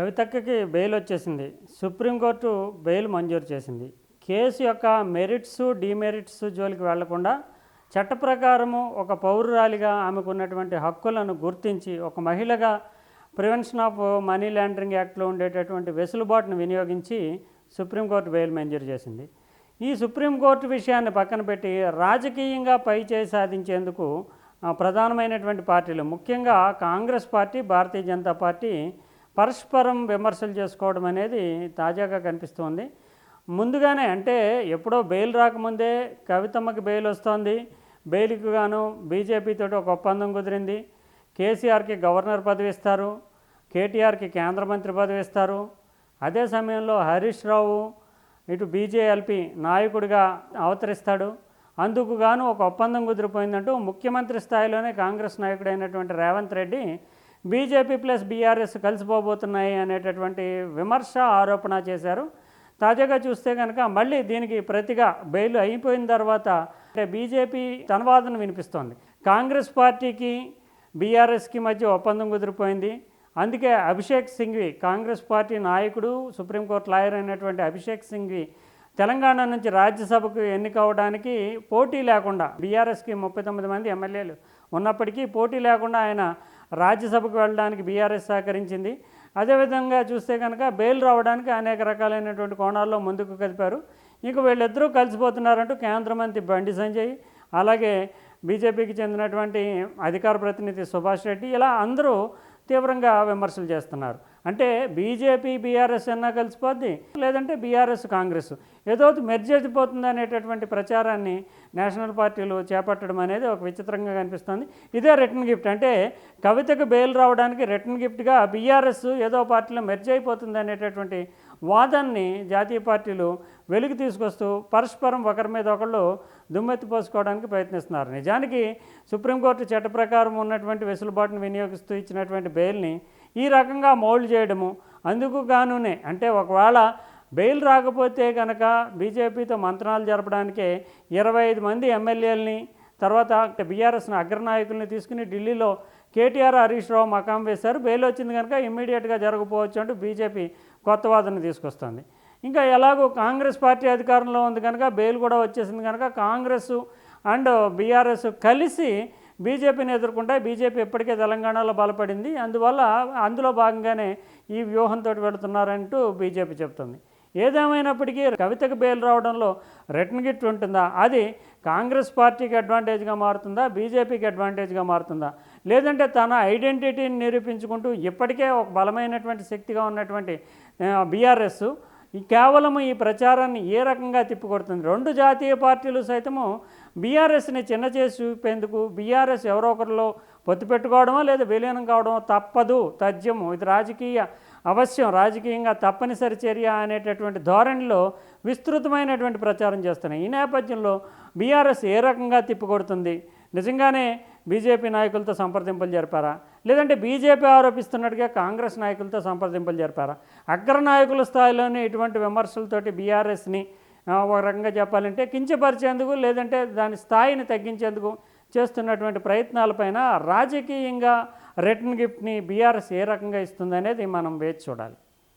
కవితక్కకి bail వచ్చేసింది. Supreme court bail మంజూరు చేసింది. కేసు యొక్క మెరిట్స్ డిమెరిట్స్ జోలికి వెళ్ళకుండా చట్ట ప్రకారము ఒక పౌరురాలిగా ఆమెకున్నటువంటి హక్కులను గుర్తించి ఒక మహిళగా ప్రివెన్షన్ ఆఫ్ మనీ లాండరింగ్ యాక్ట్లో ఉండేటటువంటి వెసులుబాటును వినియోగించి సుప్రీంకోర్టు బెయిల్ మంజూరు చేసింది. ఈ సుప్రీంకోర్టు విషయాన్ని పక్కన పెట్టి రాజకీయంగా పై చేయి సాధించేందుకు ప్రధానమైనటువంటి పార్టీలు ముఖ్యంగా కాంగ్రెస్ పార్టీ భారతీయ జనతా పార్టీ పరస్పరం విమర్శలు చేసుకోవడం అనేది తాజాగా కనిపిస్తోంది. ముందుగానే అంటే ఎప్పుడో బెయిల్ రాకముందే కవితమ్మకి బెయిల్ వస్తోంది. బెయిల్కి గాను బీజేపీతో ఒక ఒప్పందం కుదిరింది. కేసీఆర్కి గవర్నర్ పదవి ఇస్తారు. కేటీఆర్కి కేంద్ర మంత్రి పదవి ఇస్తారు. అదే సమయంలో హరీష్ రావు ఇటు బీజేఎల్పి నాయకుడిగా అవతరిస్తాడు. అందుకు గాను ఒక ఒప్పందం కుదిరిపోయిందంటూ ముఖ్యమంత్రి స్థాయిలోనే Congress నాయకుడైనటువంటి Revanth Reddy BJP plus BRS కలిసిపోబోతున్నాయి అనేటటువంటి విమర్శ ఆరోపణ చేశారు. తాజాగా చూస్తే కనుక మళ్ళీ దీనికి ప్రతిగా బెయిల్ అయిపోయిన తర్వాత అంటే బీజేపీ తన వాదన వినిపిస్తోంది. కాంగ్రెస్ పార్టీకి బీఆర్ఎస్కి మధ్య ఒప్పందం కుదిరిపోయింది. అందుకే అభిషేక్ సింఘ్వి కాంగ్రెస్ పార్టీ నాయకుడు సుప్రీంకోర్టు లాయర్ అయినటువంటి అభిషేక్ సింఘ్వి తెలంగాణ నుంచి రాజ్యసభకు ఎన్నికవడానికి పోటీ లేకుండా బీఆర్ఎస్కి ముప్పై తొమ్మిది మంది ఎమ్మెల్యేలు ఉన్నప్పటికీ పోటీ లేకుండా ఆయన రాజ్యసభకు వెళ్ళడానికి బీఆర్ఎస్ సహకరించింది. అదేవిధంగా చూస్తే కనుక బెయిల్ రావడానికి అనేక రకాలైనటువంటి కోణాల్లో ముందుకు కదిపారు ఇక వీళ్ళిద్దరూ కలిసిపోతున్నారంటూ కేంద్ర మంత్రి బండి సంజయ్ అలాగే బీజేపీకి చెందినటువంటి అధికార ప్రతినిధి సుభాష్ రెడ్డి ఇలా అందరూ తీవ్రంగా విమర్శలు చేస్తున్నారు. అంటే బీజేపీ బీఆర్ఎస్ అన్నా కలిసిపోద్ది లేదంటే బీఆర్ఎస్ కాంగ్రెస్. ఏదో మెర్జ్ అయిపోతుంది అనేటటువంటి ప్రచారాన్ని నేషనల్ పార్టీలు చేపట్టడం అనేది ఒక విచిత్రంగా కనిపిస్తుంది. ఇదే రిటర్న్ గిఫ్ట్ అంటే కవితకు బెయిల్ రావడానికి రిటర్న్ గిఫ్ట్గా బీఆర్ఎస్ ఏదో పార్టీలో మెర్జ్ అయిపోతుంది అనేటటువంటి వాదాన్ని జాతీయ పార్టీలు వెలుగు తీసుకొస్తూ పరస్పరం ఒకరి మీద ఒకళ్ళు దుమ్మెత్తి పోసుకోవడానికి ప్రయత్నిస్తున్నారు. నిజానికి సుప్రీంకోర్టు చట్ట ప్రకారం ఉన్నటువంటి వెసులుబాటును వినియోగిస్తూ ఇచ్చినటువంటి బెయిల్ని ఈ రకంగా మౌల్డ్ చేయడము. అందుకు గానునే అంటే ఒకవేళ బెయిల్ రాకపోతే కనుక బీజేపీతో మంత్రాలు జరపడానికే ఇరవై ఐదు మంది ఎమ్మెల్యేలని తర్వాత బీఆర్ఎస్ అగ్రనాయకుల్ని తీసుకుని ఢిల్లీలో కేటీఆర్ హరీష్ రావు మకాం వేశారు. బెయిల్ వచ్చింది కనుక ఇమ్మీడియట్గా జరగపోవచ్చు అంటూ బీజేపీ కొత్త వాదన తీసుకొస్తుంది. ఇంకా ఎలాగో కాంగ్రెస్ పార్టీ అధికారంలో ఉంది కనుక బెయిల్ కూడా వచ్చేసింది కనుక కాంగ్రెస్ అండ్ బీఆర్ఎస్ కలిసి బీజేపీని ఎదుర్కొంటాయి బీజేపీ ఇప్పటికే తెలంగాణలో బలపడింది. అందువల్ల అందులో భాగంగానే ఈ వ్యూహంతో వెళుతున్నారంటూ బీజేపీ చెప్తుంది. ఏదేమైనప్పటికీ కవితకు బెయిల్ రావడంలో రిటర్న్ గిట్ ఉంటుందా? అది కాంగ్రెస్ పార్టీకి అడ్వాంటేజ్గా మారుతుందా? బీజేపీకి అడ్వాంటేజ్గా మారుతుందా? లేదంటే తన ఐడెంటిటీని నిరూపించుకుంటూ ఇప్పటికే ఒక బలమైనటువంటి శక్తిగా ఉన్నటువంటి బీఆర్ఎస్ ఈ కేవలం ఈ ప్రచారాన్ని ఏ రకంగా తిప్పికొడుతుంది? రెండు జాతీయ పార్టీలు సైతము బీఆర్ఎస్ని చిన్న చేసి చూపేందుకు బీఆర్ఎస్ ఎవరో ఒకరిలో పొత్తు పెట్టుకోవడమో లేదా విలీనం కావడమో తప్పదు తథ్యము. ఇది రాజకీయ అవశ్యం. రాజకీయంగా తప్పనిసరి చర్య అనేటటువంటి ధోరణిలో విస్తృతమైనటువంటి ప్రచారం చేస్తున్నాయి. ఈ నేపథ్యంలో బీఆర్ఎస్ ఏ రకంగా తిప్పికొడుతుంది? నిజంగానే బీజేపీ నాయకులతో సంప్రదింపులు జరిపారా? లేదంటే బీజేపీ ఆరోపిస్తున్నట్టుగా కాంగ్రెస్ నాయకులతో సంప్రదింపులు జరిపారా? అగ్ర నాయకుల స్థాయిలోనే ఇటువంటి విమర్శలతోటి బీఆర్ఎస్ని ఒక రకంగా చెప్పాలంటే కించపరిచేందుకు లేదంటే దాని స్థాయిని తగ్గించేందుకు చేస్తున్నటువంటి ప్రయత్నాలపైన రాజకీయంగా రిటర్న్ గిఫ్ట్ని బీఆర్ఎస్ ఏ రకంగా ఇస్తుందనేది మనం వేచి చూడాలి.